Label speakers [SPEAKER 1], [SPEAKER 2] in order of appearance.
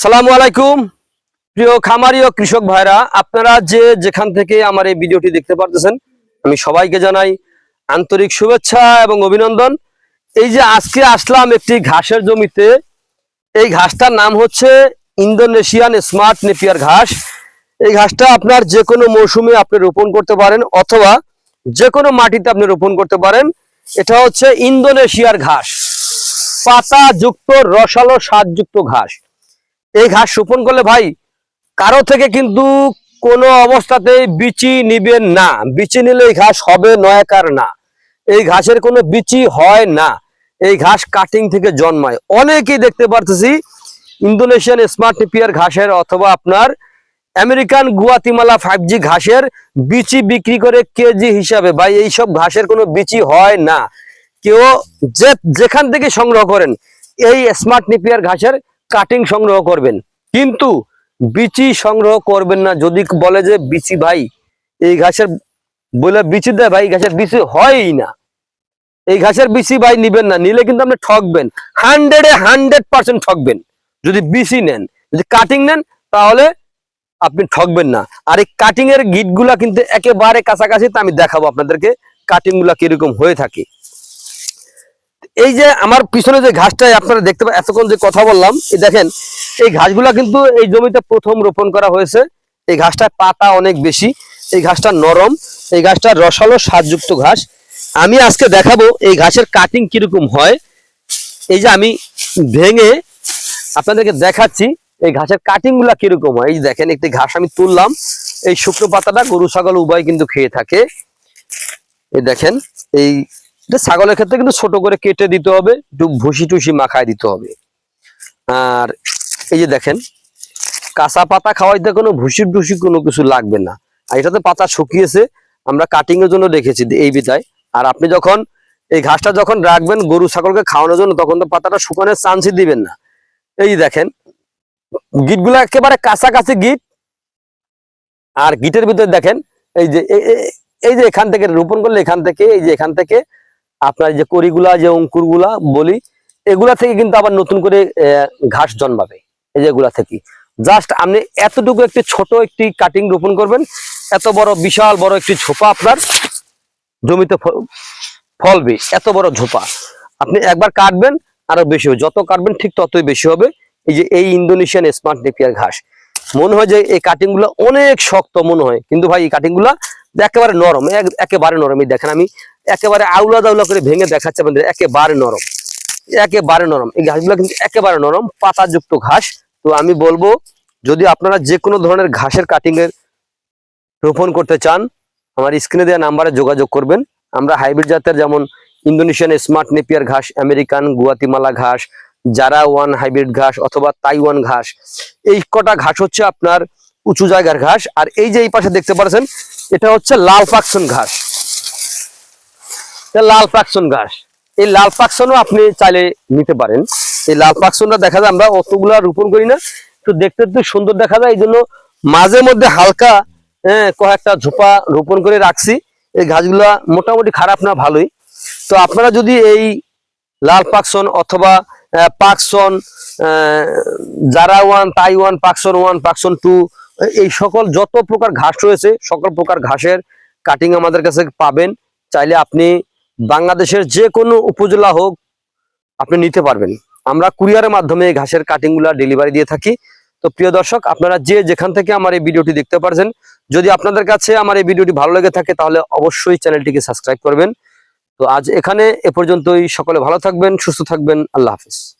[SPEAKER 1] আসসালামু আলাইকুম। প্রিয় খামারি ও কৃষক ভাইরা, আপনারা যে যেখান থেকে আমার এই ভিডিওটি দেখতে পারতেছেন, আমি সবাইকে জানাই আন্তরিক শুভেচ্ছা এবং অভিনন্দন। এই যে আজকে আসলাম একটি ঘাসের জমিতে। এই ঘাসটার নাম হচ্ছে ইন্দোনেশিয়ান স্মার্ট নেপিয়ার ঘাস। এই ঘাসটা আপনার যে কোনো মৌসুমে আপনি রোপণ করতে পারেন, অথবা যে কোনো মাটিতে আপনি রোপণ করতে পারেন। এটা হচ্ছে ইন্দোনেশিয়ার ঘাস। পাতা যুক্ত রসালো, স্বাদযুক্ত ঘাস। এই ঘাস শোপন করলে ভাই কারও থেকে কিন্তু কোনো অবস্থাতেই বিচি নিবেন না। বিচি নিলে এই ঘাস হবে নয়াকার না। এই ঘাসের কোনো বিচি হয় না। এই ঘাস কাটিং থেকে জন্মায়। অনেকেই দেখতে পারতেছি ইন্দোনেশিয়ান স্মার্ট নেপিয়ার ঘাসের অথবা আপনার আমেরিকান গুয়াতিমালা ফাইভ জি ঘাসের বিচি বিক্রি করে কেজি হিসাবে। ভাই, এইসব ঘাসের কোনো বিচি হয় না। কেউ যে যেখান থেকে সংগ্রহ করেন, এই স্মার্ট নিপিয়ার ঘাসের কাটিং সংগ্রহ করবেন। কিন্তু বিচি সংগ্রহ করবেন না। যদি বলে যে, বিচি ভাই, এই ঘাসের বলে বিচি দেয় ভাই ঘাসের বিচি হয়ই না। এই ঘাসের বিচি ভাই নিবেন না। নিলে কিন্তু আপনি ঠকবেন। হান্ড্রেডে হান্ড্রেড পার্সেন্ট ঠকবেন। যদি বিচি নেন, যদি কাটিং নেন, তাহলে আপনি ঠকবেন না। আর এই কাটিং এর গিটগুলা কিন্তু একেবারে কাছাকাছি তা আমি দেখাবো আপনাদেরকে। কাটিংগুলা কীরকম হয়ে থাকে। এই যে আমার পিছনে যে ঘাসটা আপনারা দেখতে পা এতক্ষণ যে কথা বললাম, এই দেখেন, এই ঘাসগুলা কিন্তু এই জমিতে প্রথম রোপণ করা হয়েছে। এই ঘাসটার পাতা অনেক বেশি, এই ঘাসটা নরম, এই ঘাসটা রসালো স্বাদযুক্ত ঘাস। আমি আজকে দেখাবো এই ঘাসের কাটিং কীরকম হয়। এই যে আমি ভেঙে আপনাদেরকে দেখাচ্ছি এই ঘাসের কাটিংগুলা কীরকম হয়। এই যে দেখেন, একটি ঘাস আমি তুললাম, এই শুকনো পাতাটা গরু, ছাগল উভয় কিন্তু খেয়ে থাকে। এই দেখেন, এই এটা ছাগলের ক্ষেত্রে কিন্তু ছোট করে কেটে দিতে হবে, একটু ভুসি টুসি মাখায় দিতে হবে। আর এই যে দেখেন, কাঁচা পাতা খাওয়াইতে কোনো ভুসি টুসি কোনো কিছু লাগবে না। আর এটাতে পাতা শুকিয়েছে, আমরা কাটিং এর জন্য রেখেছি এই বিদায়। আর আপনি যখন এই ঘাসটা যখন রাখবেন গরু ছাগলকে খাওয়ানোর জন্য, তখন তো পাতাটা শুকানোর চান্সই দিবেন না। এই দেখেন, গিটগুলো একেবারে কাছাকাছি গিট। আর গিটের ভিতরে দেখেন এই যে এই যে এখান থেকে, রোপণ করলে এখান থেকে, এই যে এখান থেকে আপনার যে করিগুলা যে অঙ্কুরগুলা বলি, এগুলা থেকে কিন্তু আবার নতুন করে ঘাস জন্মাবে। এই যে এগুলা থেকে। জাস্ট আপনি এতটুকু একটি ছোট একটি কাটিং রোপণ করবেন, এত বড়, বিশাল বড় একটি ঝোপা আপনার জমিতে ফলবে, এত বড় ঝোপা। আপনি একবার কাটবেন, আরও বেশি হবে। যত কাটবেন, ঠিক ততই বেশি হবে। এই যে এই ইন্দোনেশিয়ান স্মার্ট নেপিয়ার ঘাস। মনে হয় যে এই কাটিংগুলো অনেক শক্ত মনে হয়। কিন্তু ভাই, এই কাটিংগুলা একেবারে নরম একেবারে নরম এই দেখেন আমি একেবারে আউলা দাউলা করে ভেঙে দেখাচ্ছে আপনাদের একেবারে নরম। একেবারে নরম। এই ঘাসগুলো কিন্তু একেবারে নরম, পাতাযুক্ত ঘাস। তো আমি বলব, যদি আপনারা যে কোনো ধরনের ঘাসের কাটিং এর রোপণ করতে চান, আমার স্ক্রিনে দেওয়া নাম্বারে যোগাযোগ করবেন। আমরা হাইব্রিড জাতের যেমন ইন্দোনেশিয়ান স্মার্ট নেপিয়ার ঘাস আমেরিকান গুয়াতিমালা ঘাস জারা ওয়ান হাইব্রিড ঘাস অথবা তাইওয়ান ঘাস, এই কটা ঘাস হচ্ছে আপনার উঁচু জায়গার ঘাস। আর এই যে এই পাশে দেখতে পাচ্ছেন, এটা হচ্ছে লাল পাকসন ঘাস। লাল পাকসন ঘাস। এই লাল পাকসনও আপনি চাইলে নিতে পারেন। এই লাল পাকসনটা দেখা যায়, আমরা অতগুলা রোপণ করি না। একটু দেখতে একটু সুন্দর দেখা যায় এই জন্য মাঝে মধ্যে হালকা কয়েকটা ঝোপা রোপণ করে রাখছি। এই গাছগুলা মোটামুটি খারাপ না, ভালোই। তো আপনারা যদি এই লাল পাকসন অথবা পাকসন জারা ওয়ান, তাই one Pakchong one Pakchong two এই সকল যত প্রকার ঘাস রয়েছে, সকল প্রকার ঘাসের কাটিং আমাদের কাছে পাবেন। চাইলে আপনি বাংলাদেশের যে কোনো উপজেলা হোক, আপনি নিতে পারবেন। আমরা কুরিয়ারের মাধ্যমে এই ঘাসের কাটিংগুলা ডেলিভারি দিয়ে থাকি। তো প্রিয় দর্শক, আপনারা যে যেখান থেকে আমার এই ভিডিওটি দেখতে পারছেন, যদি আপনাদের কাছে আমার এই ভিডিওটি ভালো লেগে থাকে, তাহলে অবশ্যই চ্যানেলটিকে সাবস্ক্রাইব করবেন। তো আজ এখানে এ পর্যন্তই। সকলে ভালো থাকবেন, সুস্থ থাকবেন। আল্লাহ হাফিজ।